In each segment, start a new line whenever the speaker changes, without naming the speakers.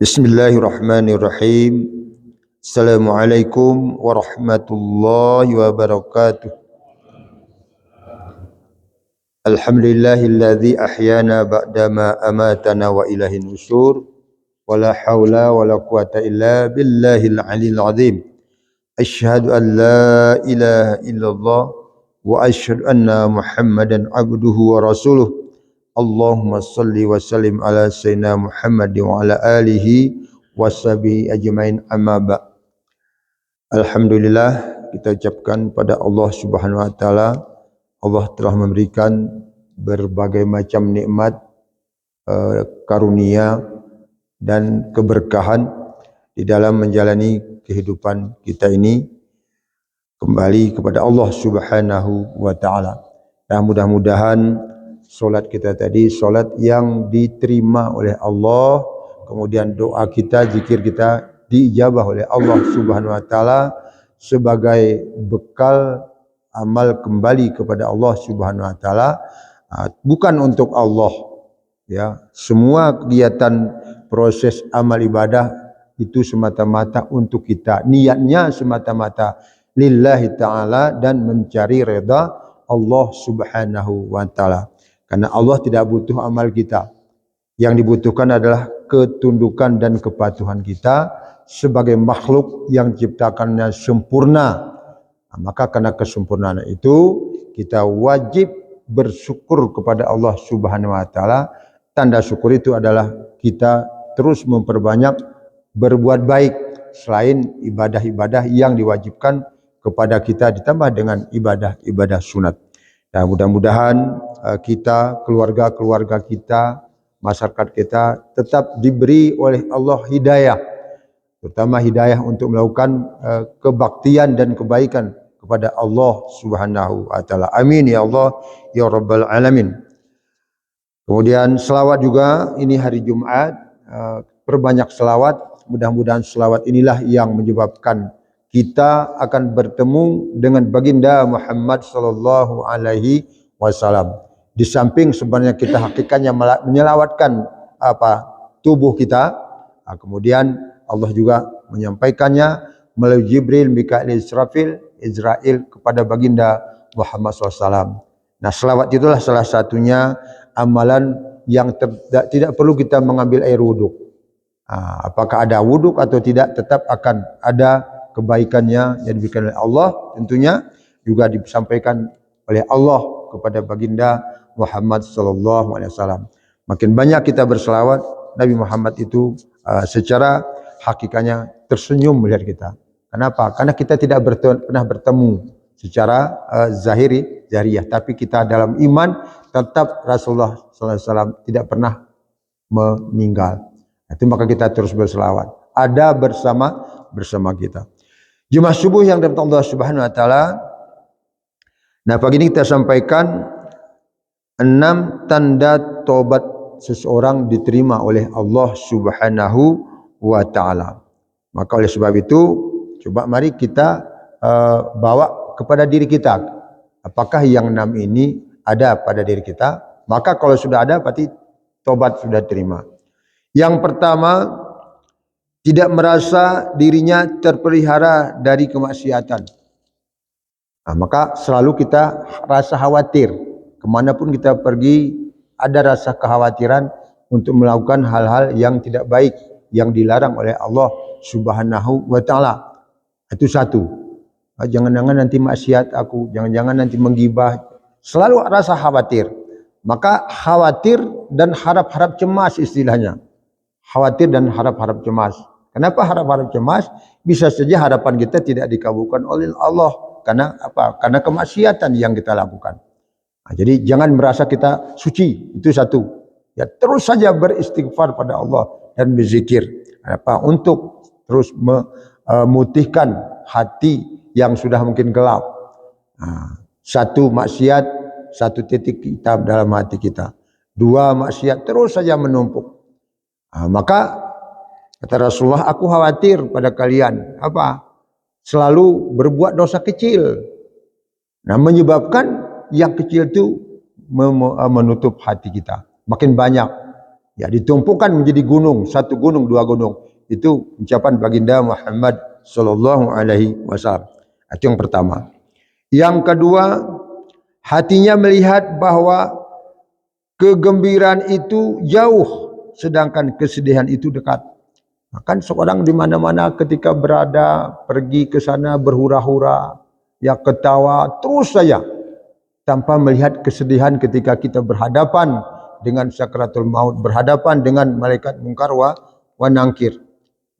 بسم الله الرحمن الرحيم السلام عليكم ورحمة الله وبركاته الحمد لله الذي أحيانا بعدما أماتنا وإله النشور ولا حول ولا قوة إلا بالله العلي العظيم أشهد أن لا إله إلا الله وأشهد أن محمدا عبده ورسوله Allahumma salli wa sallim ala sayyidina Muhammad wa ala alihi wa sahbihi ajmain amma ba. Alhamdulillah kita ucapkan pada Allah Subhanahu wa taala Allah telah memberikan berbagai macam nikmat uh, karunia dan keberkahan di dalam menjalani kehidupan kita ini kembali kepada Allah Subhanahu wa taala. Dan mudah-mudahan solat kita tadi solat yang diterima oleh Allah. Kemudian doa kita zikir kita diijabah oleh Allah Subhanahu wa taala sebagai bekal amal kembali kepada Allah Subhanahu wa taala. Ah, bukan untuk Allah ya. Semua kegiatan proses amal ibadah itu semata-mata untuk kita. Niatnya semata-mata lillahi taala dan mencari redha Allah Subhanahu wa taala karena Allah tidak butuh amal kita. Yang dibutuhkan adalah ketundukan dan kepatuhan kita sebagai makhluk yang ciptakannya sempurna. Nah, maka karena kesempurnaan itu kita wajib bersyukur kepada Allah Subhanahu wa taala. Tanda syukur itu adalah kita terus memperbanyak berbuat baik selain ibadah-ibadah yang diwajibkan kepada kita ditambah dengan ibadah-ibadah sunat. Dan mudah-mudahan uh, kita, keluarga-keluarga kita, masyarakat kita tetap diberi oleh Allah hidayah. Terutama hidayah untuk melakukan uh, kebaktian dan kebaikan kepada Allah Subhanahu wa taala. Amin ya Allah ya rabbal alamin. Kemudian selawat juga ini hari Jumat uh, perbanyak selawat. Mudah-mudahan selawat inilah yang menyebabkan kita akan bertemu dengan baginda Muhammad sallallahu alaihi wasallam. Di samping sebenarnya kita hakikatnya menyelawatkan apa tubuh kita, nah, kemudian Allah juga menyampaikannya melalui Jibril, Mikail, Israfil, Israel kepada baginda Muhammad SAW. Nah selawat itulah salah satunya amalan yang tidak perlu kita mengambil air wuduk. Nah, apakah ada wuduk atau tidak tetap akan ada kebaikannya yang diberikan oleh Allah tentunya juga disampaikan oleh Allah kepada baginda Muhammad sallallahu alaihi wasallam. Makin banyak kita berselawat Nabi Muhammad itu uh, secara hakikatnya tersenyum melihat kita. Kenapa? Karena kita tidak bertemu, pernah bertemu secara uh, zahiri, zahiriyah, tapi kita dalam iman tetap Rasulullah sallallahu alaihi wasallam tidak pernah meninggal. Itu maka kita terus berselawat. Ada bersama bersama kita. Jumat subuh yang dapat Allah Subhanahu wa taala. Nah, pagi ini kita sampaikan enam tanda tobat seseorang diterima oleh Allah Subhanahu wa taala. Maka oleh sebab itu, coba mari kita uh, bawa kepada diri kita. Apakah yang enam ini ada pada diri kita? Maka kalau sudah ada berarti tobat sudah terima. Yang pertama tidak merasa dirinya terpelihara dari kemaksiatan. Nah, maka selalu kita rasa khawatir. Ke mana pun kita pergi, ada rasa kekhawatiran untuk melakukan hal-hal yang tidak baik, yang dilarang oleh Allah subhanahu wa ta'ala. Itu satu. Ah, jangan-jangan nanti maksiat aku, jangan-jangan nanti menggibah. Selalu rasa khawatir. Maka khawatir dan harap-harap cemas istilahnya. Khawatir dan harap-harap cemas. Kenapa harap-harap cemas? Bisa saja harapan kita tidak dikabulkan oleh Allah karena apa? Karena kemaksiatan yang kita lakukan. Nah, jadi jangan merasa kita suci, itu satu. Ya terus saja beristighfar pada Allah dan berzikir. Apa? Untuk terus memutihkan hati yang sudah mungkin gelap. Nah, satu maksiat, satu titik kitab dalam hati kita. Dua maksiat terus saja menumpuk. Nah, maka Kata Rasulullah, aku khawatir pada kalian. Apa? Selalu berbuat dosa kecil. Nah menyebabkan yang kecil itu menutup hati kita. Makin banyak. Ya, ditumpukan menjadi gunung, satu gunung, dua gunung. Itu ucapan baginda Muhammad sallallahu alaihi wasallam. Itu yang pertama. Yang kedua, hatinya melihat bahwa kegembiraan itu jauh sedangkan kesedihan itu dekat. Kan seorang di mana-mana ketika berada pergi ke sana berhura-hura, ya ketawa terus saja tanpa melihat kesedihan ketika kita berhadapan dengan sakratul maut, berhadapan dengan malaikat mungkar wa, wa nangkir.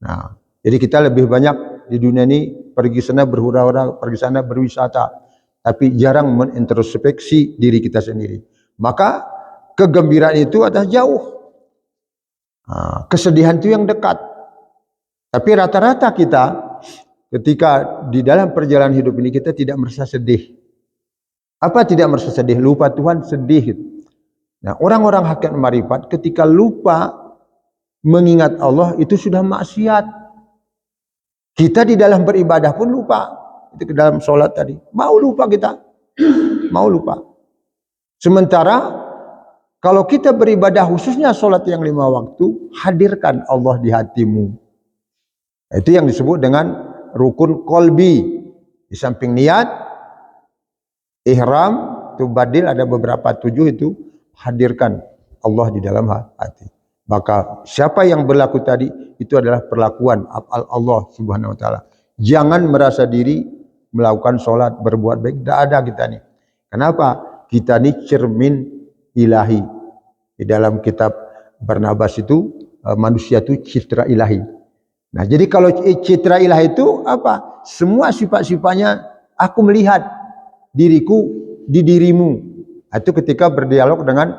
Nah, jadi kita lebih banyak di dunia ini pergi sana berhura-hura, pergi sana berwisata, tapi jarang menintrospeksi diri kita sendiri. Maka kegembiraan itu adalah jauh. Nah, kesedihan itu yang dekat. Tapi rata-rata kita ketika di dalam perjalanan hidup ini kita tidak merasa sedih. Apa tidak merasa sedih? Lupa Tuhan sedih. Nah, orang-orang hakikat marifat ketika lupa mengingat Allah itu sudah maksiat. Kita di dalam beribadah pun lupa. Itu ke dalam sholat tadi. Mau lupa kita. Mau lupa. Sementara kalau kita beribadah khususnya sholat yang lima waktu, hadirkan Allah di hatimu. Itu yang disebut dengan rukun kolbi. Di samping niat, ihram, itu badil ada beberapa tujuh itu hadirkan Allah di dalam hati. Maka siapa yang berlaku tadi itu adalah perlakuan Allah Subhanahu wa taala. Jangan merasa diri melakukan solat berbuat baik. Tidak ada kita nih. Kenapa? Kita ini cermin ilahi. Di dalam kitab Barnabas itu eh, manusia itu citra ilahi. Nah, jadi kalau citra ilah itu apa? Semua sifat-sifatnya aku melihat diriku di dirimu. Itu ketika berdialog dengan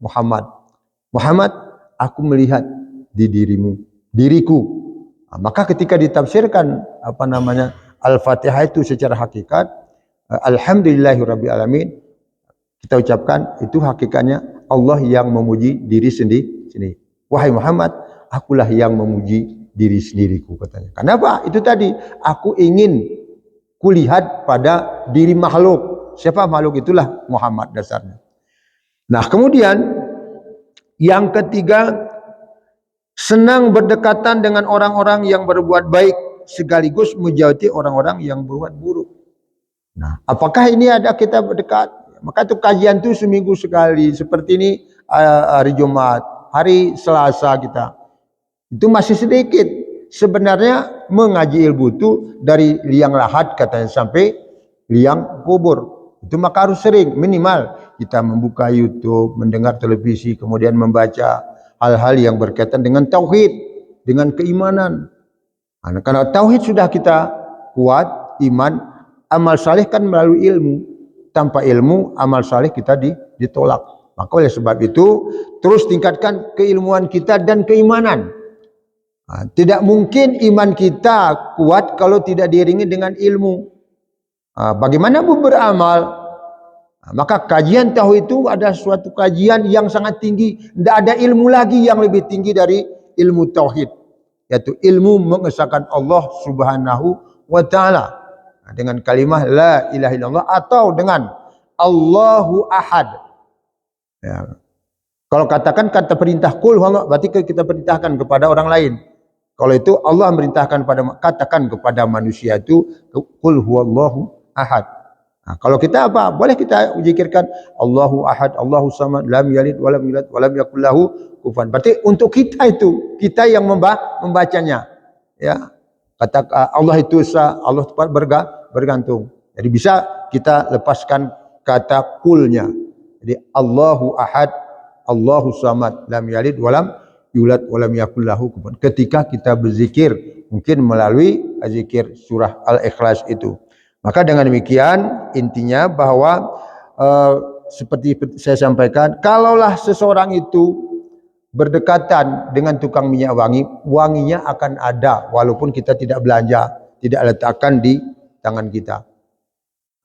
Muhammad. Muhammad, aku melihat di dirimu, diriku. Nah, maka ketika ditafsirkan apa namanya Al-Fatihah itu secara hakikat, eh, Alhamdulillahirabbil alamin kita ucapkan itu hakikatnya Allah yang memuji diri sendiri. Wahai Muhammad, akulah yang memuji diri sendiriku katanya. Kenapa? Itu tadi aku ingin kulihat pada diri makhluk. Siapa makhluk itulah Muhammad dasarnya. Nah, kemudian yang ketiga senang berdekatan dengan orang-orang yang berbuat baik sekaligus menjauhi orang-orang yang berbuat buruk. Nah, apakah ini ada kita berdekat? Maka itu kajian itu seminggu sekali. Seperti ini uh, hari Jumat, hari Selasa kita itu masih sedikit. Sebenarnya mengaji ilmu itu dari liang lahat katanya sampai liang kubur. Itu maka harus sering minimal kita membuka YouTube, mendengar televisi, kemudian membaca hal-hal yang berkaitan dengan tauhid, dengan keimanan. Karena tauhid sudah kita kuat, iman, amal saleh kan melalui ilmu. Tanpa ilmu, amal saleh kita ditolak. Maka oleh sebab itu, terus tingkatkan keilmuan kita dan keimanan. Tidak mungkin iman kita kuat kalau tidak diiringi dengan ilmu. Bagaimana pun beramal, maka kajian tahu itu ada suatu kajian yang sangat tinggi. Tidak ada ilmu lagi yang lebih tinggi dari ilmu tauhid, yaitu ilmu mengesahkan Allah Subhanahu wa taala dengan kalimah la ilaha illallah atau dengan Allahu ahad. Ya. Kalau katakan kata perintah kul berarti kita perintahkan kepada orang lain. Kalau itu Allah merintahkan pada katakan kepada manusia itu kul huwallahu ahad. Nah, kalau kita apa? Boleh kita zikirkan Allahu ahad, Allahu samad, lam yalid walam yulad walam yakul lahu kufuwan. Berarti untuk kita itu, kita yang membacanya. Ya. Kata Allah itu sah, Allah berga, bergantung. Jadi bisa kita lepaskan kata kulnya. Jadi Allahu ahad, Allahu samad, lam yalid walam yulad walam yakul lahu. Ketika kita berzikir mungkin melalui zikir surah Al-Ikhlas itu. Maka dengan demikian intinya bahwa uh, seperti saya sampaikan, kalaulah seseorang itu berdekatan dengan tukang minyak wangi, wanginya akan ada walaupun kita tidak belanja, tidak letakkan di tangan kita.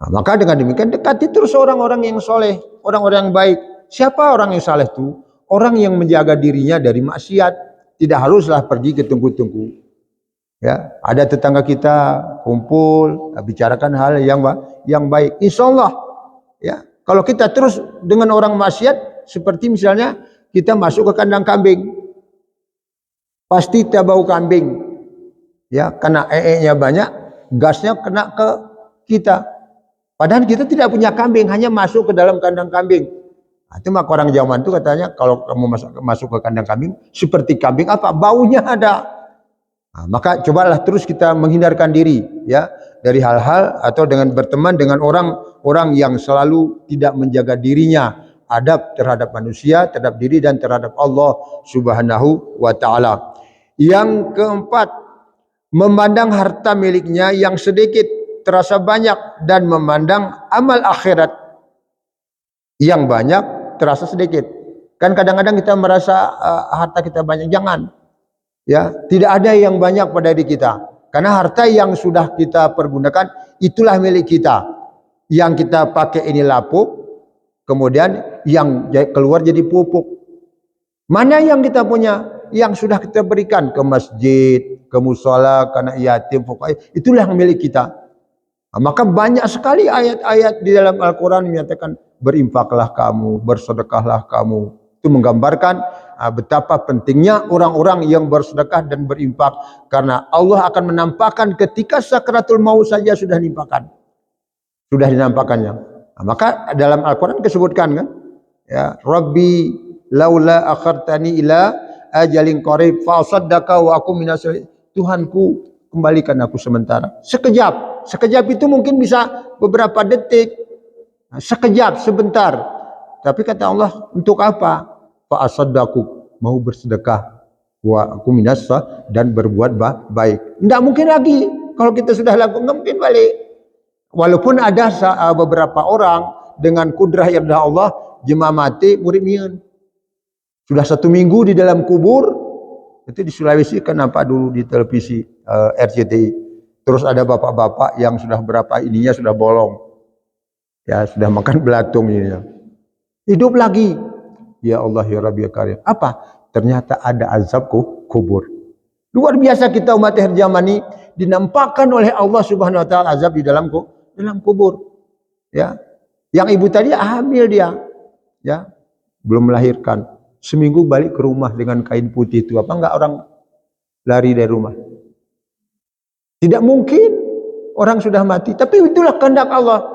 Nah, maka dengan demikian dekati terus orang-orang yang soleh, orang-orang yang baik. Siapa orang yang saleh itu? Orang yang menjaga dirinya dari maksiat tidak haruslah pergi ke tungku-tungku. Ya, ada tetangga kita kumpul bicarakan hal yang yang baik. Insya Allah, ya kalau kita terus dengan orang maksiat seperti misalnya kita masuk ke kandang kambing. Pasti kita bau kambing. Ya, karena ee-nya banyak, gasnya kena ke kita. Padahal kita tidak punya kambing, hanya masuk ke dalam kandang kambing. Nah, itu maka orang zaman itu katanya kalau kamu masuk, masuk ke kandang kambing seperti kambing apa baunya ada. Nah, maka cobalah terus kita menghindarkan diri ya dari hal-hal atau dengan berteman dengan orang-orang yang selalu tidak menjaga dirinya adab terhadap manusia, terhadap diri dan terhadap Allah Subhanahu wa taala. Yang keempat, memandang harta miliknya yang sedikit terasa banyak dan memandang amal akhirat yang banyak terasa sedikit. Kan kadang-kadang kita merasa uh, harta kita banyak, jangan. Ya, tidak ada yang banyak pada diri kita. Karena harta yang sudah kita pergunakan itulah milik kita. Yang kita pakai ini lapuk, Kemudian yang keluar jadi pupuk. Mana yang kita punya? Yang sudah kita berikan ke masjid, ke musola, karena yatim, pokoknya itulah yang milik kita. Maka banyak sekali ayat-ayat di dalam Al-Quran menyatakan berinfaklah kamu, bersedekahlah kamu. Itu menggambarkan uh, betapa pentingnya orang-orang yang bersedekah dan berinfak. Karena Allah akan menampakkan ketika sakratul maut saja sudah dinampakkan. Sudah dinampakkannya. Nah, maka dalam Al-Quran disebutkan kan, ya Rabbi laula akhartani ila ajalin qarib fa saddaka wa aku minas Tuhanku kembalikan aku sementara. Sekejap, sekejap itu mungkin bisa beberapa detik, sekejap, sebentar. Tapi kata Allah, untuk apa? Fa asaddaku mau bersedekah wa aku minas dan berbuat baik. Tidak mungkin lagi kalau kita sudah lakukan, nggak mungkin balik. Walaupun ada uh, beberapa orang dengan kudrah irdah Allah jemaah mati murid mian. Sudah satu minggu di dalam kubur itu di Sulawesi nampak dulu di televisi uh, RCTI. Terus ada bapak-bapak yang sudah berapa ininya sudah bolong. Ya sudah makan belatung ini. Hidup lagi. Ya Allah ya Rabbi ya Karim. Apa? Ternyata ada azab kubur. Luar biasa kita umat akhir zaman ini dinampakkan oleh Allah Subhanahu wa taala azab di dalam dalam kubur. Ya. Yang ibu tadi hamil dia. Ya. Belum melahirkan. Seminggu balik ke rumah dengan kain putih itu. Apa enggak orang lari dari rumah? Tidak mungkin orang sudah mati. Tapi itulah kehendak Allah.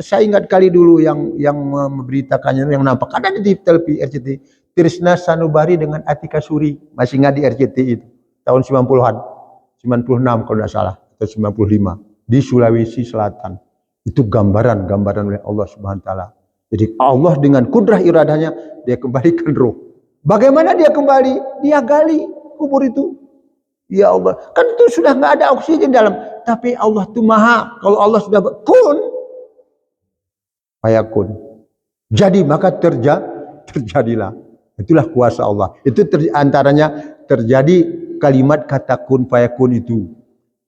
Saya ingat kali dulu yang yang memberitakannya yang nampak ada di televisi RCT Trisna Sanubari dengan Atika Suri masih ingat di RCT itu tahun 90-an 96 kalau tidak salah atau 95 di Sulawesi Selatan. Itu gambaran-gambaran oleh Allah Subhanahu wa taala. Jadi Allah dengan kudrah iradanya dia kembalikan roh. Bagaimana dia kembali? Dia gali kubur itu. Ya Allah, kan itu sudah nggak ada oksigen dalam. Tapi Allah itu maha. Kalau Allah sudah kun, fayakun. Jadi maka terja, terjadilah. Itulah kuasa Allah. Itu ter, antaranya terjadi kalimat kata kun fayakun itu.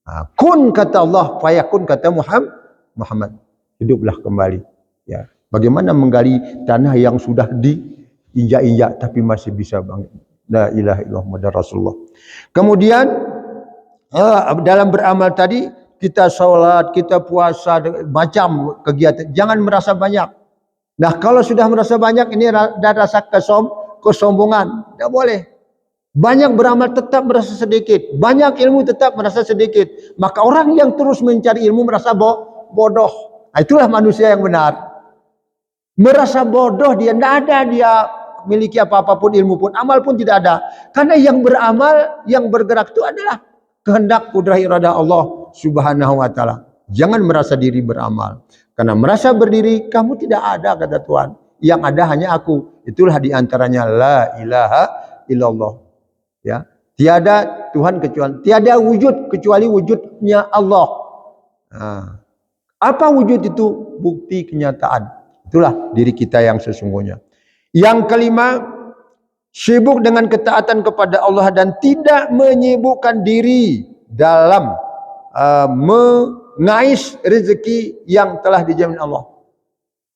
Ha, kun kata Allah, fayakun kata Muhammad, Muhammad. Hiduplah kembali. Ya. Bagaimana menggali tanah yang sudah diinjak-injak tapi masih bisa bangkit. La ilaha illallah Rasulullah. Kemudian uh, dalam beramal tadi kita sholat, kita puasa, macam kegiatan. Jangan merasa banyak. Nah kalau sudah merasa banyak ini ada rasa kesom, kesombongan. Tidak boleh. Banyak beramal tetap merasa sedikit. Banyak ilmu tetap merasa sedikit. Maka orang yang terus mencari ilmu merasa bo bodoh. Nah, itulah manusia yang benar. Merasa bodoh dia tidak ada dia miliki apa-apapun ilmu pun amal pun tidak ada. Karena yang beramal, yang bergerak itu adalah kehendak kudrah iradah Allah Subhanahu wa taala. Jangan merasa diri beramal. Karena merasa berdiri kamu tidak ada kata Tuhan. Yang ada hanya aku. Itulah di antaranya la ilaha illallah. Ya, tiada Tuhan kecuali tiada wujud kecuali wujudnya Allah. Nah, apa wujud itu? Bukti kenyataan. Itulah diri kita yang sesungguhnya. Yang kelima, sibuk dengan ketaatan kepada Allah dan tidak menyibukkan diri dalam uh, mengais rezeki yang telah dijamin Allah.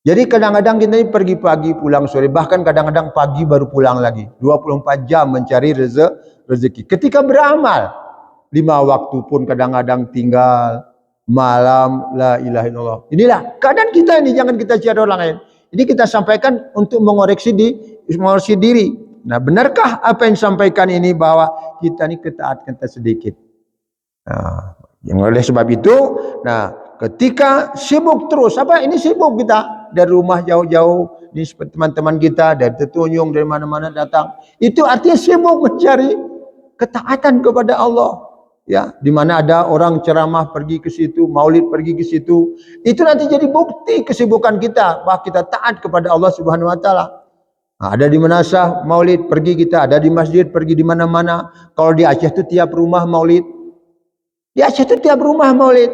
Jadi kadang-kadang kita ini pergi pagi pulang sore bahkan kadang-kadang pagi baru pulang lagi 24 jam mencari rezeki. Ketika beramal lima waktu pun kadang-kadang tinggal malam la ilaha illallah. Inilah keadaan kita ini jangan kita cari orang lain. Ini kita sampaikan untuk mengoreksi di mengoreksi diri. Nah, benarkah apa yang disampaikan ini bahwa kita ini ketaatan kita sedikit? Nah, yang oleh sebab itu, nah ketika sibuk terus, apa ini sibuk kita dari rumah jauh-jauh, ini teman-teman kita dari Tetunyung dari mana-mana datang, itu artinya sibuk mencari ketaatan kepada Allah. Ya, di mana ada orang ceramah pergi ke situ, maulid pergi ke situ, itu nanti jadi bukti kesibukan kita bahwa kita taat kepada Allah Subhanahu wa taala. Ada di Manasah maulid pergi kita, ada di masjid pergi di mana-mana. Kalau di Aceh itu tiap rumah maulid. Di Aceh itu tiap rumah maulid.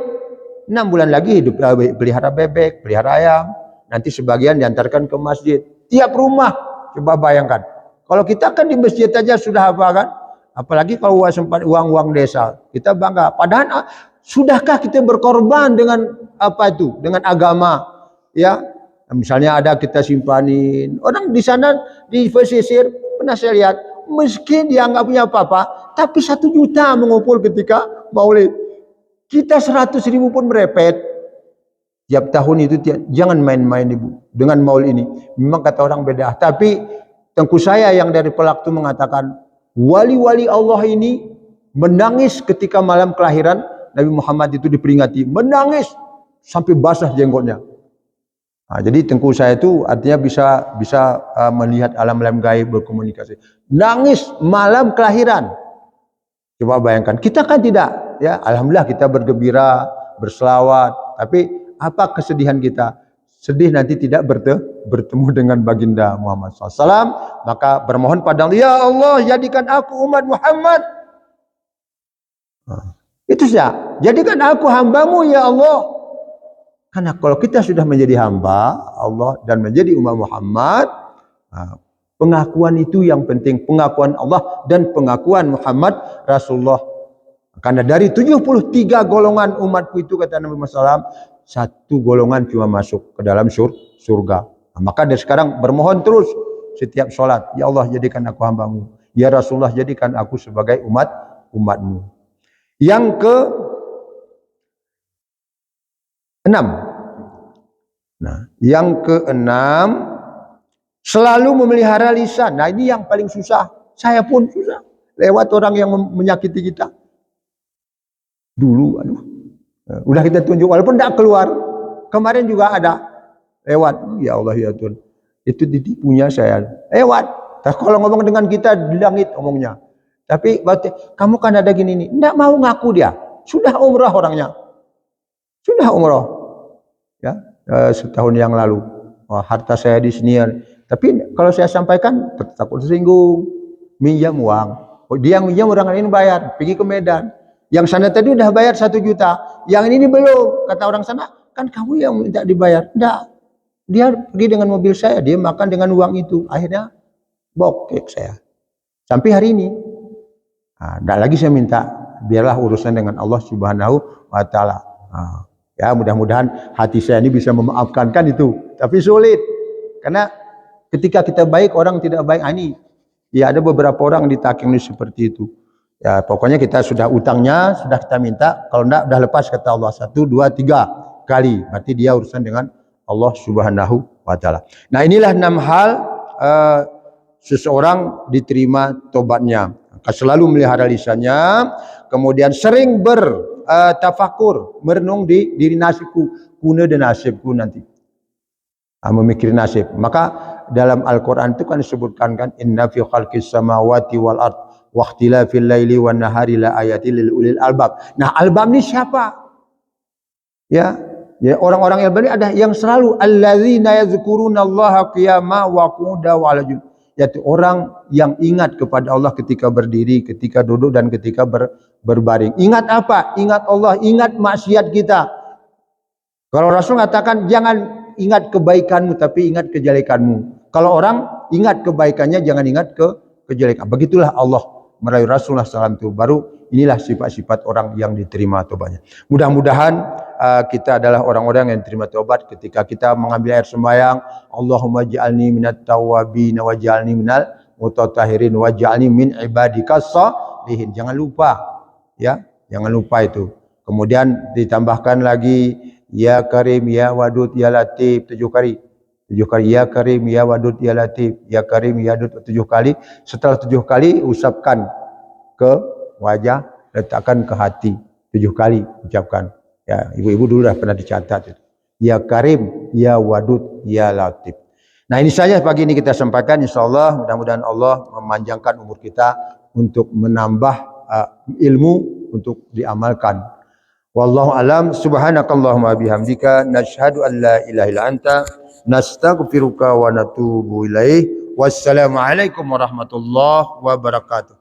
Enam bulan lagi hidup eh, pelihara bebek, pelihara ayam. Nanti sebagian diantarkan ke masjid. Tiap rumah, coba bayangkan. Kalau kita kan di masjid aja sudah apa kan? Apalagi kalau sempat uang-uang desa, kita bangga. Padahal ah, sudahkah kita berkorban dengan apa itu? Dengan agama, ya? Misalnya ada kita simpanin orang di sana di pesisir pernah saya lihat meski dia nggak punya apa-apa, tapi satu juta mengumpul ketika maulid. Kita seratus ribu pun merepet. Tiap tahun itu jangan main-main ibu dengan maulid ini. Memang kata orang beda, tapi tengku saya yang dari pelak itu mengatakan Wali-wali Allah ini menangis ketika malam kelahiran Nabi Muhammad itu diperingati. Menangis sampai basah jenggotnya. Nah, jadi tengku saya itu artinya bisa bisa uh, melihat alam-alam gaib berkomunikasi. Nangis malam kelahiran. Coba bayangkan, kita kan tidak ya. Alhamdulillah kita bergembira, berselawat, tapi apa kesedihan kita? sedih nanti tidak bertemu dengan baginda Muhammad SAW maka bermohon pada Allah ya Allah jadikan aku umat Muhammad nah, itu saja jadikan aku hambamu ya Allah karena kalau kita sudah menjadi hamba Allah dan menjadi umat Muhammad pengakuan itu yang penting pengakuan Allah dan pengakuan Muhammad Rasulullah karena dari 73 golongan umatku itu kata Nabi Muhammad SAW satu golongan cuma masuk ke dalam sur surga. Nah, maka dari sekarang bermohon terus setiap sholat. Ya Allah jadikan aku hambamu. Ya Rasulullah jadikan aku sebagai umat umatmu. Yang ke enam. Nah, yang ke enam selalu memelihara lisan. Nah ini yang paling susah. Saya pun susah. Lewat orang yang menyakiti kita. Dulu, aduh, Eh, udah kita tunjuk walaupun tidak keluar. Kemarin juga ada lewat. Ya Allah ya Tuhan. Itu ditipunya saya. Lewat. Tapi kalau ngomong dengan kita di langit omongnya. Tapi kamu kan ada gini nih. Tidak mau ngaku dia. Sudah umrah orangnya. Sudah umrah. Eh, setahun yang lalu. Oh, harta saya di sini. Tapi kalau saya sampaikan takut tersinggung. Minjam uang. Oh, dia yang minjam orang lain bayar. Pergi ke Medan. Yang sana tadi udah bayar satu juta, yang ini belum. Kata orang sana, kan kamu yang minta dibayar. Tidak. Dia pergi dengan mobil saya, dia makan dengan uang itu. Akhirnya bokek saya. Sampai hari ini. Nah, lagi saya minta, biarlah urusan dengan Allah Subhanahu wa taala. Nah, ya mudah-mudahan hati saya ini bisa memaafkan kan itu. Tapi sulit. Karena ketika kita baik, orang tidak baik. Ah, ini ya ada beberapa orang di Taking ini seperti itu. Ya pokoknya kita sudah utangnya, sudah kita minta. Kalau enggak, sudah lepas kata Allah. Satu, dua, tiga kali. Berarti dia urusan dengan Allah subhanahu wa ta'ala. Nah inilah enam hal uh, seseorang diterima tobatnya. Selalu melihara lisannya. Kemudian sering bertafakur, uh, merenung di diri nasibku. Kuna dan nasibku nanti. Uh, memikir nasib. Maka dalam Al-Quran itu kan disebutkan kan. Inna fi khalqis samawati wal ard Waqtilafil laili wan nahari la ayati lil ulil albab. Nah, albab ini siapa? Ya, ya orang-orang yang ini ada yang selalu alladzina yadhkuruna Allah qiyama wa qu'uda wa ala yaitu orang yang ingat kepada Allah ketika berdiri, ketika duduk dan ketika ber, berbaring. Ingat apa? Ingat Allah, ingat maksiat kita. Kalau Rasul mengatakan jangan ingat kebaikanmu tapi ingat kejelekanmu. Kalau orang ingat kebaikannya jangan ingat ke kejelekan. Begitulah Allah merayu Rasulullah SAW itu baru inilah sifat-sifat orang yang diterima tobatnya. Mudah-mudahan uh, kita adalah orang-orang yang diterima tobat ketika kita mengambil air sembahyang. Allahumma ja'alni minat tawabin wa ja'alni minal mutatahirin wa ja'alni min ibadika salihin. Jangan lupa ya, jangan lupa itu. Kemudian ditambahkan lagi ya karim ya wadud ya latif tujuh kali. tujuh kali ya karim ya wadud ya latif ya karim ya wadud tujuh kali setelah tujuh kali usapkan ke wajah letakkan ke hati tujuh kali ucapkan ya ibu-ibu dulu dah pernah dicatat itu. Ya karim ya wadud ya latif. Nah ini saja pagi ini kita sampaikan insyaallah mudah-mudahan Allah memanjangkan umur kita untuk menambah uh, ilmu untuk diamalkan. Wallahu alam. Subhanakallahumma bihamdika nashhadu an la ilaha illa anta nastaghfiruka wa natubu ilaih wassalamu alaikum warahmatullahi wabarakatuh